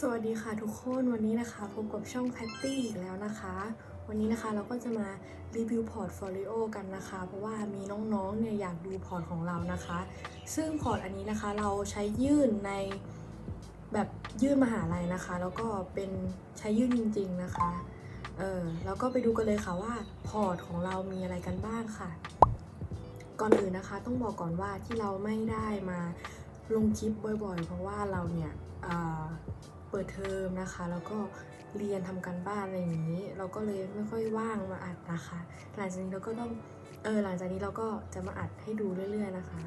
สวัสดีค่ะทุกคนวันนี้นะคะพบกับช่องแพตตี้อีกแล้วนะคะ วันนี้นะคะเราก็จะมารีวิวพอร์ตโฟลิโอกันนะคะ เพราะว่ามีน้องๆเนี่ยอยากดูพอร์ตของเรานะคะ ซึ่งพอร์ตอันนี้นะคะเราใช้ยื่นในแบบยื่นมหาลัยนะคะ แล้วก็เป็นใช้ยื่นจริง ๆนะคะเออแล้วก็ไปดูกันเลยค่ะว่าพอร์ตของเรามีอะไรกันบ้างค่ะ ก่อนอื่นนะคะต้องบอกก่อนว่าที่เราไม่ได้มาลงคลิปบ่อยๆ เพราะว่าเราเนี่ยอ่าเปิดเทอมนะคะ แล้วก็เรียนทำการบ้านอะไรอย่างนี้ เราก็เลยไม่ค่อยว่างมาอัดนะคะ หลังจากนี้เราก็ต้องเออหลังจากนี้เราก็จะมาอัดให้ดูเรื่อย ๆนะคะ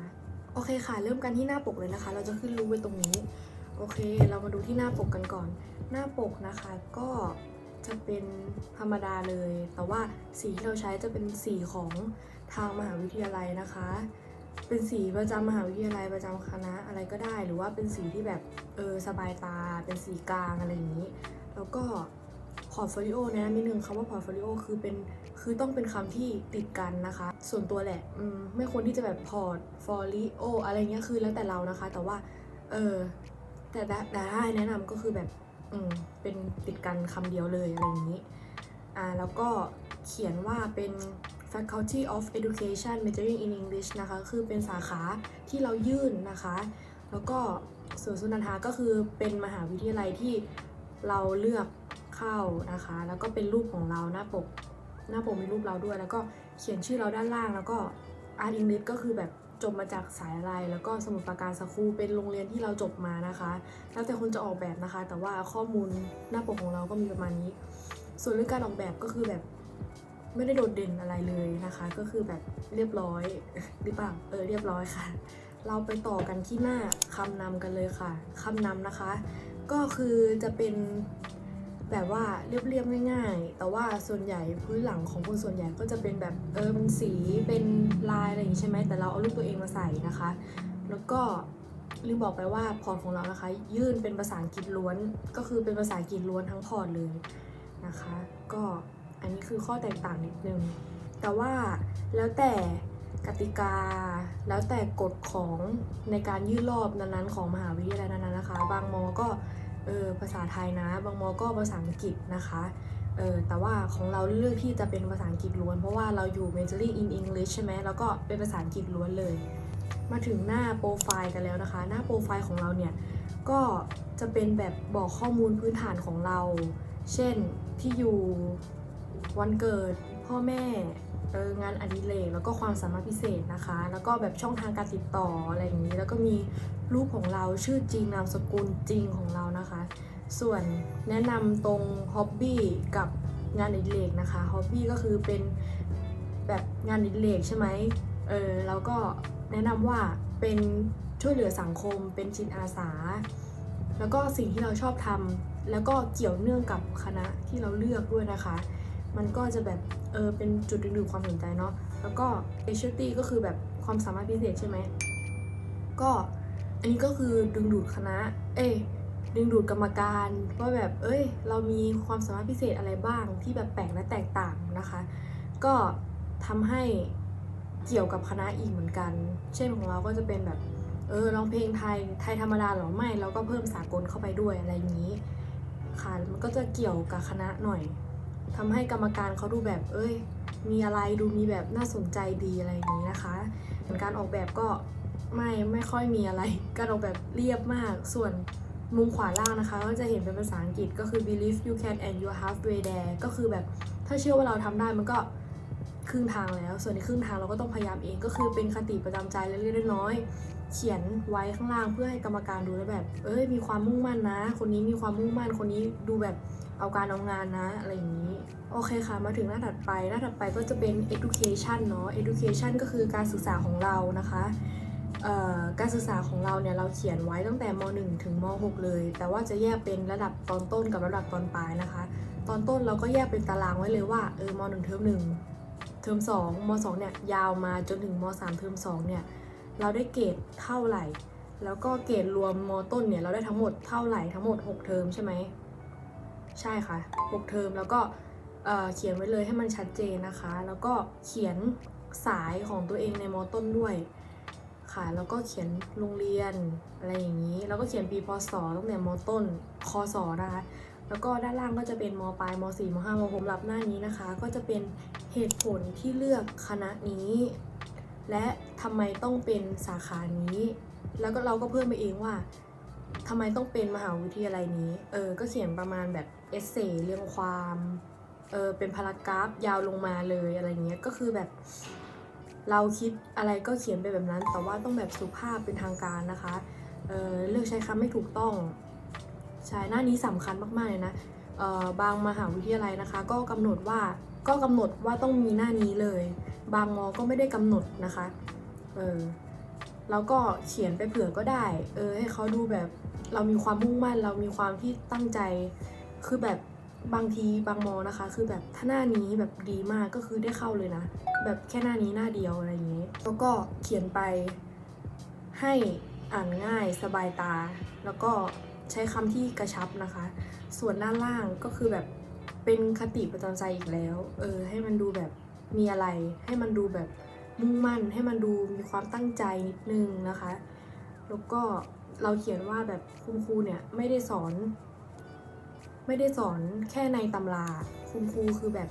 โอเคค่ะ เริ่มกันที่หน้าปกเลยนะคะ เราจะขึ้นรูปไว้ตรงนี้ โอเค เรามาดูที่หน้าปกกันก่อน หน้าปกนะคะก็จะเป็นธรรมดาเลย แต่ว่าสีที่เราใช้จะเป็นสีของทางมหาวิทยาลัยนะคะ เป็นสีประจำมหาวิทยาลัยประจำคณะอะไรก็ได้ หรือว่าเป็นสีที่แบบเออสบายตา เป็นสีกลางอะไรอย่างนี้ แล้วก็พอร์ตโฟลิโอนะนิดนึงคำว่าพอร์ตโฟลิโอคือเป็นคือต้องเป็นคำที่ติดกันนะคะ ส่วนตัวแหละอืมไม่ควรที่จะแบบพอร์ตโฟลิโออะไรเงี้ยคือแล้วแต่เรานะคะ แต่ว่าเออแต่แต่ถ้าให้แนะนำก็คือแบบอืมเป็นติดกันคำเดียวเลยอะไรอย่างนี้อ่าแล้วก็เขียนว่าเป็น Faculty of Education Majoring in English นะคะคือเป็นสาขาที่เรายื่นนะคะ แล้วก็ส่วนสุนันทาก็คือเป็นมหาวิทยาลัยที่เราเลือกเข้านะคะ แล้วก็เป็นรูปของเราหน้าปกหน้าปกมีรูปเราด้วย แล้วก็เขียนชื่อเราด้านล่าง แล้วก็ Art English ก็คือแบบจบมาจากสายอะไร แล้วก็สมุทรปราการสคูเป็นโรงเรียนที่เราจบมานะคะ แล้วแต่คนจะออกแบบนะคะ แต่ว่าข้อมูลหน้าปกของเราก็มีประมาณนี้ ส่วนเรื่องการออกแบบก็คือแบบ ไม่ได้โดดเด่นอะไรเลยนะคะ ก็คือแบบเรียบร้อยหรือเปล่าเออเรียบร้อยค่ะ เราไปต่อกันที่หน้าคำนำกันเลยค่ะคำนำนะคะ ก็คือจะเป็นแบบว่าเรียบๆง่ายๆ แต่ว่าส่วนใหญ่พื้นหลังของคนส่วนใหญ่ก็จะเป็นแบบเออเป็นสีเป็นลายอะไรอย่างนี้ใช่ไหมแต่เราเอารูปตัวเองมาใส่นะคะ แล้วก็ลืมบอกไปว่าพอร์ตของเรานะคะ ยื่นเป็นภาษาอังกฤษล้วน ก็คือเป็นภาษาอังกฤษล้วนทั้งพอร์ตเลยนะคะ ก็ อันนี้คือข้อแตกต่างนิดนึง แต่ว่าแล้วแต่กติกา แล้วแต่กฎของในการยื่นรอบนั้นๆ ของมหาวิทยาลัยนั้นๆนะคะ บางมอ ก็เออภาษาไทยนะ บางมอ ก็ภาษาอังกฤษนะคะเออแต่ว่าของเราเลือกที่จะเป็นภาษาอังกฤษล้วน เพราะว่าเราอยู่ majoring in English ใช่ไหมแล้วก็เป็นภาษาอังกฤษล้วนเลย มาถึงหน้าโปรไฟล์กันแล้วนะคะ หน้าโปรไฟล์ของเราเนี่ย ก็จะเป็นแบบบอกข้อมูลพื้นฐานของเรา เช่นที่อยู่ วันเกิดพ่อแม่เอองานอดิเรกแล้วก็ความสามารถพิเศษนะคะ แล้วก็แบบช่องทางการติดต่ออะไรอย่างนี้ แล้วก็มีรูปของเราชื่อจริงนามสกุลจริงของเรานะคะ ส่วนแนะนำตรงฮ็อบบี้กับงานอดิเรกนะคะฮ็อบบี้ก็คือเป็นแบบงานอดิเรกใช่ไหมเออแล้วก็แนะนำว่าเป็นช่วยเหลือสังคม เป็นจิตอาสา แล้วก็สิ่งที่เราชอบทำแล้วก็เกี่ยวเนื่องกับคณะที่เราเลือกด้วยนะคะ มันก็จะแบบเออเป็นจุดดึงดูดความสนใจเนาะแล้วก็ specialty ก็คือแบบความสามารถพิเศษใช่ไหมก็อันนี้ก็คือดึงดูดคณะ เอ้ยดึงดูดกรรมการว่าแบบ เอ้ย เรามีความสามารถพิเศษอะไรบ้างที่แบบแปลกและแตกต่างนะคะ ก็ทำให้เกี่ยวกับคณะอีกเหมือนกัน เช่นของเราก็จะเป็นแบบ เออร้องเพลงไทย ไทยธรรมดาหรอไม่ เราก็เพิ่มสากลเข้าไปด้วยอะไรอย่างนี้ ค่ะ มันก็จะเกี่ยวกับคณะหน่อย ทำให้กรรมการเขาดูแบบ เอ้ย มีอะไรดูมีแบบน่าสนใจดีอะไรอย่างนี้นะคะส่วนการออกแบบก็ไม่ไม่ค่อยมีอะไร การออกแบบเรียบมาก ส่วนมุมขวาล่างนะคะ ก็จะเห็นเป็นภาษาอังกฤษก็คือ believe you can and you're halfway there ก็คือแบบถ้าเชื่อว่าเราทำได้มันก็ครึ่งทางแล้ว ส่วนในครึ่งทางเราก็ต้องพยายามเองก็คือเป็นคติประจำใจเล็กๆน้อยๆเขียนไว้ข้างล่างเพื่อให้กรรมการดูแล้วแบบ เอ้ยมีความมุ่งมั่นนะ คนนี้มีความมุ่งมั่นคนนี้ดูแบบเอาการเอางานนะอะไรอย่างนี้ โอเคค่ะ มาถึงหน้าถัดไป หน้าถัดไปก็จะเป็น education เนาะ education ก็คือการศึกษาของเรานะคะการศึกษาของเราเนี่ยเราเขียนไว้ตั้งแต่ม .1 ถึงม .6 เลย แต่ว่าจะแยกเป็นระดับตอนต้นกับระดับตอนปลายนะคะ ตอนต้นเราก็แยกเป็นตารางไว้เลยว่าเออม .1 เทอม1เทอม2ม 2 เนี่ยยาวมาจนถึงม 3 เทอม2เนี่ยเราได้เกรดเท่าไหร่ แล้วก็เกรดรวมม ต้นเนี่ยเราได้ทั้งหมดเท่าไหร่ทั้งหมด 6 เทอมใช่ไหมใช่ค่ะ 6 เทอมแล้วก็ เเขียนไว้เลยให้มันชัดเจนนะคะ แล้วก็เขียนสายของตัวเองในมอต้นด้วยค่ะ แล้วก็เขียนโรงเรียนอะไรอย่างนี้ แล้วก็เขียนปีพศตั้งแต่มอต้นคศนะคะ แล้วก็ด้านล่างก็จะเป็นมปลายม4ม5ม6รับหน้านี้นะคะ ก็จะเป็นเหตุผลที่เลือกคณะนี้ และทำไมต้องเป็นสาขานี้ แล้วก็เราก็เพิ่มไปเองว่าทำไมต้องเป็นมหาวิทยาลัยนี้ เออ ก็เขียนประมาณแบบเอเซเรื่องความ เออเป็นพารากราฟยาวลงมาเลยอะไรเงี้ยก็คือแบบ เราคิดอะไรก็เขียนไปแบบนั้น แต่ว่าต้องแบบสุภาพเป็นทางการนะคะเออเลือกใช้คำไม่ถูกต้องใช่หน้านี้สำคัญมากๆเลยนะเออบางมหาวิทยาลัยนะคะ ก็กำหนดว่าก็กำหนดว่าต้องมีหน้านี้เลย บางมอก็ไม่ได้กำหนดนะคะเออแล้วก็เขียนไปเผื่อก็ได้ เออให้เขาดูแบบเรามีความมุ่งมั่น เรามีความที่ตั้งใจ คือแบบ บางทีบางมอนะคะ คือแบบถ้าหน้านี้แบบดีมากก็คือได้เข้าเลยนะ แบบแค่หน้านี้หน้าเดียวอะไรอย่างนี้ แล้วก็เขียนไปให้อ่านง่ายสบายตา แล้วก็ใช้คำที่กระชับนะคะ ส่วนด้านล่างก็คือแบบเป็นคติประจำใจอีกแล้ว เออ ให้มันดูแบบมีอะไร ให้มันดูแบบมุ่งมั่น ให้มันดูมีความตั้งใจนิดนึงนะคะ แล้วก็เราเขียนว่าแบบคุณครูเนี่ยไม่ได้สอน ไม่ได้สอนแค่ในตำราคุณครูคือแบบ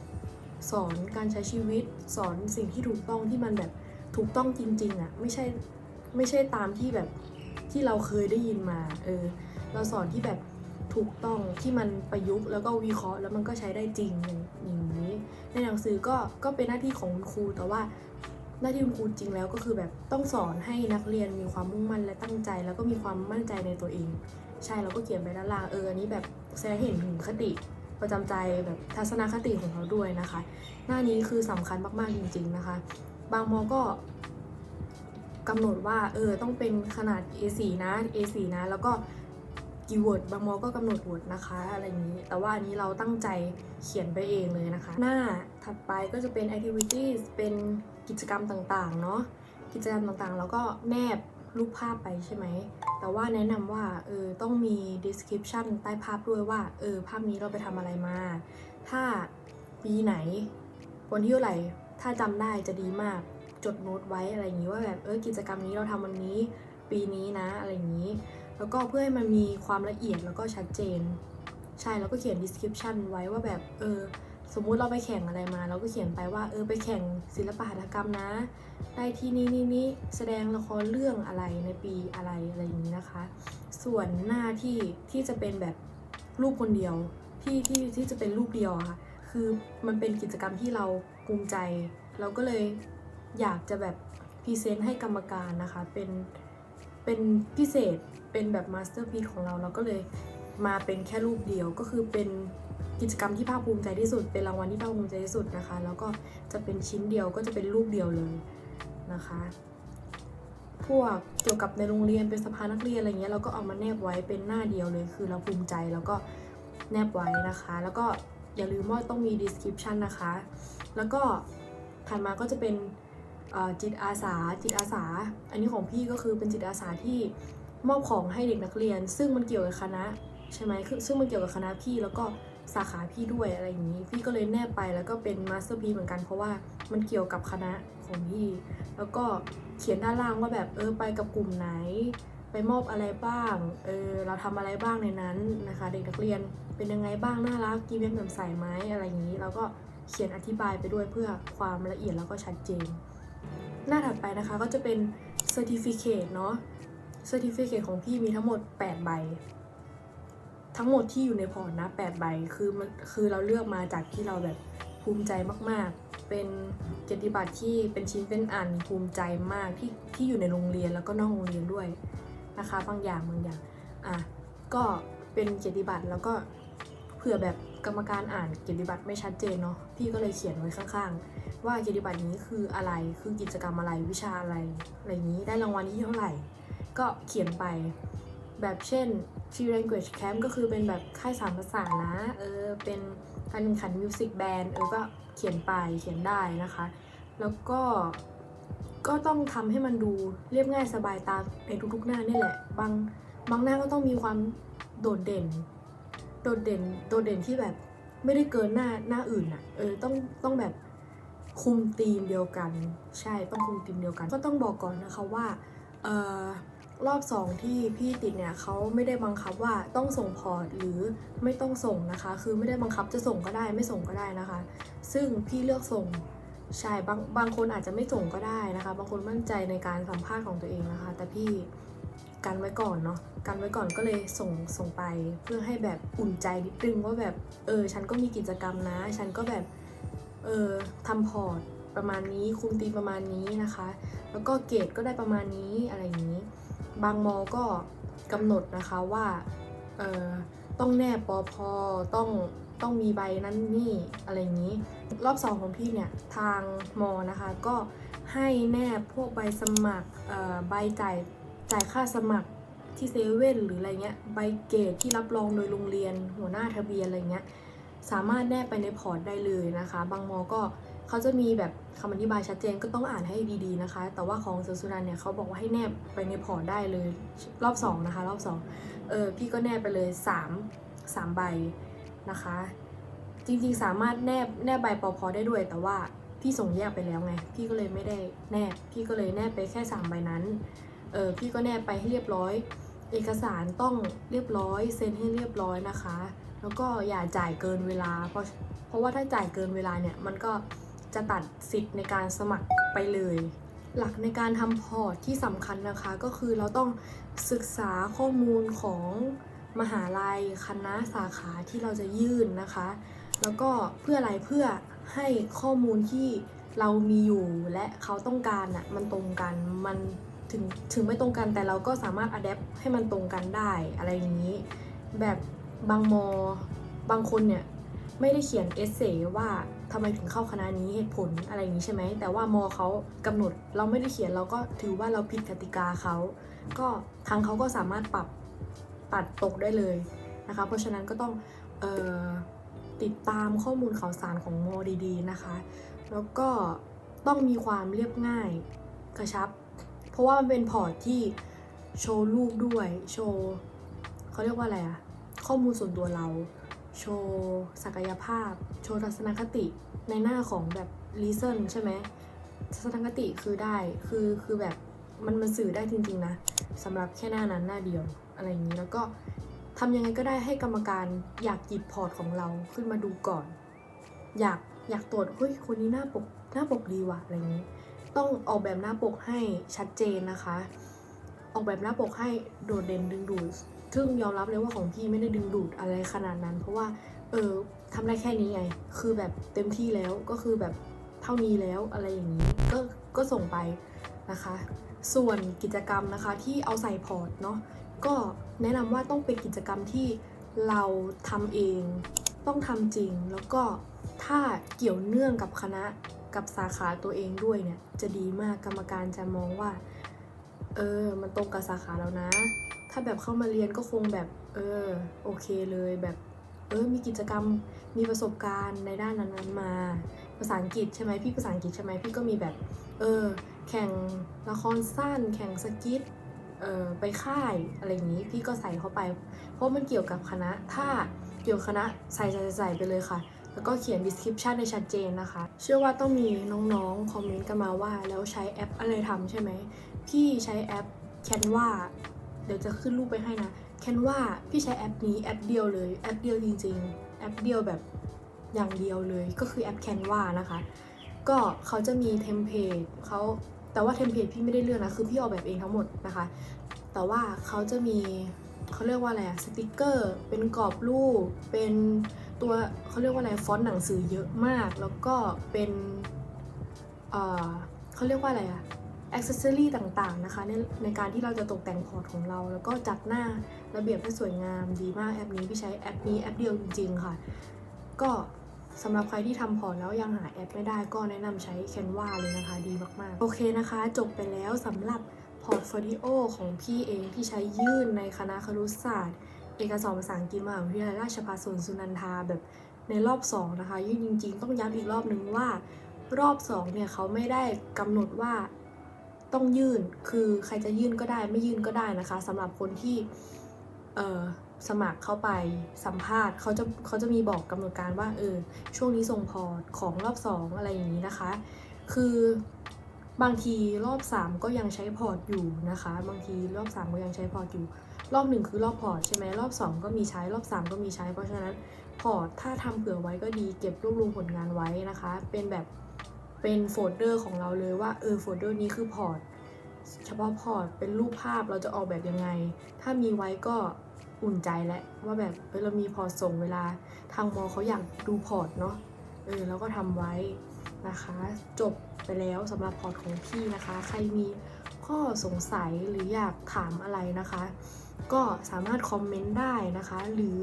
สอนการใช้ชีวิต สอนสิ่งที่ถูกต้องที่มันแบบถูกต้องจริงๆอะ่ะไม่ใช่ไม่ใช่ตามที่แบบที่เราเคยได้ยินมาเออเราสอนที่แบบถูกต้องที่มันประยุกต์แล้วก็วิเคราะห์แล้วมันก็ใช้ได้จริงอย่างอย่างนี้ ในหนังสือก็ก็เป็นหน้าที่ของคุณครูแต่ว่าหน้าที่คุณครูจริงแล้วก็คือแบบต้องสอนให้นักเรียนมีความมุ่งมั่นและตั้งใจ แล้วก็มีความมั่นใจในตัวเอง ใช่เราก็เขียนไปด้านล่างเอออันนี้แบบแสดงเห็นถึงคติประจำใจแบบทัศนคติของเขาด้วยนะคะ หน้านี้คือสำคัญมากๆจริง ๆนะคะ บางมอก็กำหนดว่าเออต้องเป็นขนาด A4 นะ A4 นะ แล้วก็กีเวิร์ดบางมอก็กำหนดวอร์ดนะคะอะไรอย่างนี้ แต่ว่าอันนี้เราตั้งใจเขียนไปเองเลยนะคะ หน้าถัดไปก็จะเป็น activities เป็นกิจกรรมต่างๆเนาะกิจกรรมต่างๆ แล้วก็แนบ รูปภาพไปใช่ไหม แต่ว่าแนะนำว่าเออต้องมี description ใต้ภาพด้วยว่าเออภาพนี้เราไปทำอะไรมา ถ้าปีไหนวันที่เท่าไหร่ ถ้าจำได้จะดีมาก จดโน้ตไว้อะไรอย่างนี้ว่าแบบเออกิจกรรมนี้เราทำวันนี้ปีนี้นะอะไรอย่างนี้ แล้วก็เพื่อให้มันมีความละเอียดแล้วก็ชัดเจน ใช่แล้วก็เขียน description ไว้ว่าแบบเออ สมมุติเราไปแข่งอะไรมา เราก็เขียนไปว่าเออไปแข่งศิลปหัตถกรรมนะ ได้ที่นี่นี่นี่แสดงละครเรื่องอะไรในปีอะไรอะไรอย่างนี้นะคะ ส่วนหน้าที่ที่จะเป็นแบบรูปคนเดียวที่ที่ที่จะเป็นรูปเดียวค่ะ คือมันเป็นกิจกรรมที่เราภูมิใจ เราก็เลยอยากจะแบบพรีเซนต์ให้กรรมการนะคะเป็นเป็นพิเศษเป็นแบบมาสเตอร์พีของเราเราก็เลยมาเป็นแค่รูปเดียวก็คือเป็น กิจกรรมที่ภาคภูมิใจที่สุด เป็นรางวัลที่ภาคภูมิใจที่สุดนะคะ แล้วก็จะเป็นชิ้นเดียวก็จะเป็นรูปเดียวเลยนะคะ พวกเกี่ยวกับในโรงเรียนเป็นสภานักเรียนอะไรเงี้ยเราก็เอามาแนบไว้เป็นหน้าเดียวเลย คือเราภูมิใจแล้วก็แนบไว้นะคะ แล้วก็อย่าลืมว่าต้องมี description นะคะ แล้วก็ถัดมาก็จะเป็นจิตอาสาจิตอาสา อันนี้ของพี่ก็คือเป็นจิตอาสาที่มอบของให้เด็กนักเรียน ซึ่งมันเกี่ยวกับคณะใช่ไหมคือซึ่งมันเกี่ยวกับคณะพี่แล้วก็ สาขาพี่ด้วยอะไรอย่างนี้ พี่ก็เลยแนบไปแล้วก็เป็นมาสเตอร์พีเหมือนกันเพราะว่ามันเกี่ยวกับคณะของพี่ แล้วก็เขียนด้านล่างว่าแบบเออไปกับกลุ่มไหน ไปมอบอะไรบ้างเออเราทำอะไรบ้างในนั้นนะคะ เด็กนักเรียนเป็นยังไงบ้างน่ารักกีเวนแบบใส่ไหมอะไรอย่างนี้ แล้วก็เขียนอธิบายไปด้วยเพื่อความละเอียดแล้วก็ชัดเจน หน้าถัดไปนะคะก็จะเป็น Certificate เนาะ Certificate ของพี่มีทั้งหมด 8 ใบ ทั้งหมดที่อยู่ในพอร์ตนะ8ใบคือมันคือเราเลือกมาจากที่เราแบบภูมิใจมากๆ เป็นเกียรติบัตรที่เป็นชิ้นเป็นอันภูมิใจมากที่ที่อยู่ในโรงเรียนแล้วก็นอกโรงเรียนด้วยนะคะบางอย่างบางอย่างอะก็เป็นเกียรติบัตรแล้วก็เผื่อแบบกรรมการอ่านเกียรติบัตรไม่ชัดเจนเนาะพี่ก็เลยเขียนไว้ข้างๆ ว่าเกียรติบัตรนี้คืออะไรคือกิจกรรมอะไรวิชาอะไรอะไรนี้ได้รางวัลที่เท่าไหร่ ก็เขียนไปแบบเช่น Free Language Camp ก็คือเป็นแบบค่ายสามภาษานะ เออ เป็นการแข่งขันมิวสิกแบนด์เออ ก็เขียนไปเขียนได้นะคะ แล้วก็ก็ต้องทำให้มันดูเรียบง่ายสบายตาในทุกๆหน้านี่แหละ บางบางหน้าก็ต้องมีความโดดเด่น โดดเด่น โดดเด่นที่แบบไม่ได้เกินหน้าหน้าอื่นอะเออ ต้องต้องแบบคุมธีมเดียวกัน ใช่ ต้องคุมธีมเดียวกัน ก็ต้องบอกก่อนนะคะว่า เออ รอบสองที่พี่ติดเนี่ยเขาไม่ได้บังคับว่าต้องส่งพอร์ตหรือไม่ต้องส่งนะคะ คือไม่ได้บังคับจะส่งก็ได้ไม่ส่งก็ได้นะคะ ซึ่งพี่เลือกส่งใช่บางบางคนอาจจะไม่ส่งก็ได้นะคะ บางคนมั่นใจในการสัมภาษณ์ของตัวเองนะคะ แต่พี่กันไว้ก่อนเนาะกันไว้ก่อนก็เลยส่งส่งไป เพื่อให้แบบอุ่นใจนิดนึงว่าแบบเออฉันก็มีกิจกรรมนะ ฉันก็แบบเออทำพอร์ตประมาณนี้คุมตีมประมาณนี้นะคะ แล้วก็เกรดก็ได้ประมาณนี้อะไรอย่างนี้ บางมอก็กำหนดนะคะว่าเออต้องแนบปอพอต้องต้องมีใบนั้นนี่อะไรอย่างนี้ รอบสองของพี่เนี่ยทางมอนะคะก็ให้แนบพวกใบสมัครเอ่อใบจ่ายจ่ายค่าสมัครที่เซเว่นหรืออะไรเงี้ยใบเกรดที่รับรองโดยโรงเรียนหัวหน้าทะเบียนอะไรเงี้ยสามารถแนบไปในพอร์ตได้เลยนะคะ บางมอก็เขาจะมีแบบ คำอธิบายชัดเจนก็ต้องอ่านให้ดีๆนะคะ แต่ว่าของสวนสุนันเนี่ยเขาบอกว่าให้แนบไปในพอร์ตได้เลยรอบสองนะคะ รอบสองเออพี่ก็แนบไปเลยสามสามใบนะคะ จริงๆสามารถแนบแนบใบปอพอได้ด้วย แต่ว่าพี่ส่งแยกไปแล้วไง พี่ก็เลยไม่ได้แนบ พี่ก็เลยแนบไปแค่สามใบนั้น เออพี่ก็แนบไปให้เรียบร้อย เอกสารต้องเรียบร้อยเซ็นให้เรียบร้อยนะคะ แล้วก็อย่าจ่ายเกินเวลา เพราะเพราะว่าถ้าจ่ายเกินเวลาเนี่ยมันก็ จะตัดสิทธิ์ในการสมัครไปเลย หลักในการทำพอร์ตที่สำคัญนะคะก็คือเราต้องศึกษาข้อมูลของมหาลัยคณะสาขาที่เราจะยื่นนะคะ แล้วก็เพื่ออะไรเพื่อให้ข้อมูลที่เรามีอยู่และเขาต้องการอะมันตรงกันมันถึงถึงไม่ตรงกันแต่เราก็สามารถอัดแอปให้มันตรงกันได้อะไรอย่างนี้ แบบบางมอบางคนเนี่ย ไม่ได้เขียนเอเซว่า ทำไมถึงเข้าคณะนี้เหตุผลอะไรอย่างนี้ใช่ไหมแต่ว่ามอเขากำหนดเราไม่ได้เขียนเราก็ถือว่าเราผิดกติกาเขาก็ทางเขาก็สามารถปรับตัดตกได้เลยนะคะ เพราะฉะนั้นก็ต้องออติดตามข้อมูลข่าวสารของโมดีๆนะคะ แล้วก็ต้องมีความเรียบง่ายกระชับ เพราะว่ามันเป็นพอร์ตที่โชว์รูปด้วยโชว์เขาเรียกว่าอะไรอะข้อมูลส่วนตัวเรา โชว์ศักยภาพ โชว์ทัศนคติในหน้าของแบบ reason ใช่ไหมทัศนคติคือได้คือคือแบบมันมันสื่อได้จริงๆนะสำหรับแค่หน้านั้นหน้าเดียวอะไรอย่างนี้แล้วก็ทำยังไงก็ได้ให้กรรมการอยากหยิบพอร์ตของเราขึ้นมาดูก่อน อยากอยากตรวจเฮ้ยคนนี้หน้าปกหน้าปกดีว่ะอะไรอย่างนี้ ต้องออกแบบหน้าปกให้ชัดเจนนะคะ ออกแบบหน้าปกให้โดดเด่นดึงดูด ซึ่งยอมรับเลยว่าของพี่ไม่ได้ดึงดูดอะไรขนาดนั้น เพราะว่าเออทำได้แค่นี้ไง คือแบบเต็มที่แล้วก็คือแบบเท่านี้แล้วอะไรอย่างนี้ ก็ก็ส่งไปนะคะ ส่วนกิจกรรมนะคะที่เอาใส่พอร์ตเนาะก็แนะนำว่าต้องเป็นกิจกรรมที่เราทำเองต้องทำจริง แล้วก็ถ้าเกี่ยวเนื่องกับคณะกับสาขาตัวเองด้วยเนี่ยจะดีมากกรรมการจะมองว่า เออ มันตรงกับสาขาแล้วนะ ถ้าแบบเข้ามาเรียนก็คงแบบเออโอเคเลยแบบเออมีกิจกรรมมีประสบการณ์ในด้านนั้นๆมา ภาษาอังกฤษใช่ไหมพี่ภาษาอังกฤษใช่ไหมพี่ก็มีแบบเออแข่งละครสั้น แข่งสกิทเอ่อไปค่ายอะไรอย่างนี้พี่ก็ใส่เข้าไป เพราะมันเกี่ยวกับคณะถ้าเกี่ยวกับคณะใส่ใส่ใส่ไปเลยค่ะ แล้วก็เขียน description ในชัดเจนนะคะ เชื่อว่าต้องมีน้องๆ คอมเมนต์กันมาว่าแล้วใช้แอปอะไรทำใช่ไหมพี่ใช้แอป Canva เดี๋ยวจะขึ้นรูปไปให้นะ Canva พี่ใช้แอปนี้แอปเดียวเลยแอปเดียวจริงๆแอปเดียวแบบอย่างเดียวเลยก็คือแอป Canva นะคะ ก็เขาจะมีเทมเพลตเขาแต่ว่าเทมเพลตพี่ไม่ได้เลือกนะ คือพี่ออกแบบเองทั้งหมดนะคะ แต่ว่าเขาจะมีเขาเรียกว่าอะไรอะสติกเกอร์ เป็นกรอบรูป เป็นตัวเขาเรียกว่าอะไรฟอนต์หนังสือเยอะมาก แล้วก็เป็นเเขาเรียกว่าอะไรอะ อ็อกเซอรี่ต่างๆนะคะในในการที่เราจะตกแต่งพอร์ตของเรา แล้วก็จัดหน้าระเบียบให้สวยงามดีมากแอปนี้พี่ใช้แอปนี้แอปเดียวจริงๆค่ะ ก็สำหรับใครที่ทำพอร์ตแล้วยังหาแอปไม่ได้ก็แนะนำใช้ Canva เลยนะคะ ดีมากๆ โอเคนะคะ จบไปแล้วสำหรับพอร์ตโฟลิโอของพี่เองที่ใช้ยื่นในคณะครุศาสตร์ เอกสารภาษาอังกฤษมหาวิทยาลัยราชภัฏสวนสุนันทาแบบในรอบ 2 นะคะ ยื่นจริง ๆ ต้องย้ำอีกรอบนึงว่า รอบ 2 เนี่ยเขาไม่ได้กำหนดว่า ต้องยื่นคือใครจะยื่นก็ได้ไม่ยื่นก็ได้นะคะสำหรับคนที่เสมัครเข้าไปสัมภาษณ์เขาจะเขาจะมีบอกกำหนดการว่าเออช่วงนี้ส่งพอร์ตของรอบสองอะไรอย่างนี้นะคะ คือบางทีรอบ 3 ก็ยังใช้พอร์ตอยู่นะคะ บางทีรอบ 3 ก็ยังใช้พอร์ตอยู่ รอบหนึ่งคือรอบพอร์ตใช่ไหมรอบ 2 ก็มีใช้รอบ 3 ก็มีใช้เพราะฉะนั้นพอร์ตถ้าทำเผื่อไว้ก็ดีเก็บรวบรวมผลงานไว้นะคะ เป็นแบบ เป็นโฟลเดอร์ของเราเลยว่าเออโฟลเดอร์นี้คือพอร์ตเฉพาะพอร์ตเป็นรูปภาพเราจะออกแบบยังไง ถ้ามีไว้ก็อุ่นใจแล้วว่าแบบเออเรามีพอร์ตส่งเวลาทางมอเขาอยากดูพอร์ตเนาะเออแล้วก็ทำไว้นะคะ จบไปแล้วสำหรับพอร์ตของพี่นะคะ ใครมีข้อสงสัยหรืออยากถามอะไรนะคะ ก็สามารถคอมเมนต์ได้นะคะ หรือ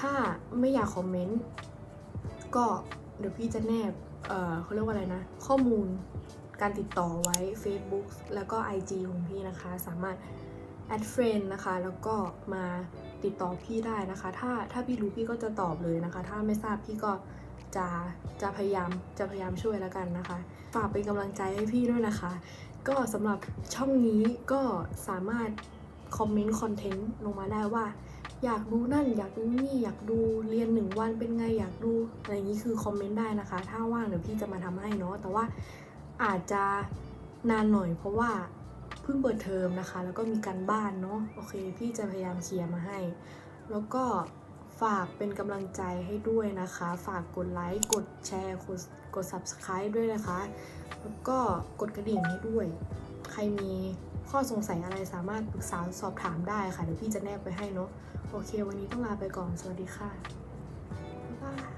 ถ้าไม่อยากคอมเมนต์ก็เดี๋ยวพี่จะแนบ เอ่อเขาเรียกว่าอะไรนะ ข้อมูลการติดต่อไว้ Facebook แล้วก็ IG ของพี่นะคะ สามารถแอดเฟรนนะคะ แล้วก็มาติดต่อพี่ได้นะคะ ถ้าถ้าพี่รู้พี่ก็จะตอบเลยนะคะ ถ้าไม่ทราบพี่ก็จะจะพยายามจะพยายามช่วยแล้วกันนะคะ ฝากเป็นกำลังใจให้พี่ด้วยนะคะ ก็สำหรับช่องนี้ก็สามารถคอมเมนต์คอนเทนต์ลงมาได้ว่า อยากดูนั่น อยากดูนี่อยากดูเรียนหนึ่งวันเป็นไงอยากดูอะไรอย่างนี้คือคอมเมนต์ได้นะคะ ถ้าว่างเดี๋ยวพี่จะมาทำให้เนาะแต่ว่าอาจจะนานหน่อยเพราะว่าเพิ่งเปิดเทอมนะคะ แล้วก็มีการบ้านเนาะโอเค พี่จะพยายามเคลียร์มาให้ แล้วก็ฝากเป็นกำลังใจให้ด้วยนะคะ ฝากกดไลค์กดแชร์ กดกด subscribe ด้วยนะคะ แล้วก็กดกระดิ่งให้ด้วย ใครมีข้อสงสัยอะไรสามารถปรึกษาสอบถามได้ค่ะ เดี๋ยวพี่จะแนบไปให้เนาะ โอเค วันนี้ต้องลาไปก่อน สวัสดีค่ะ บ๊ายบาย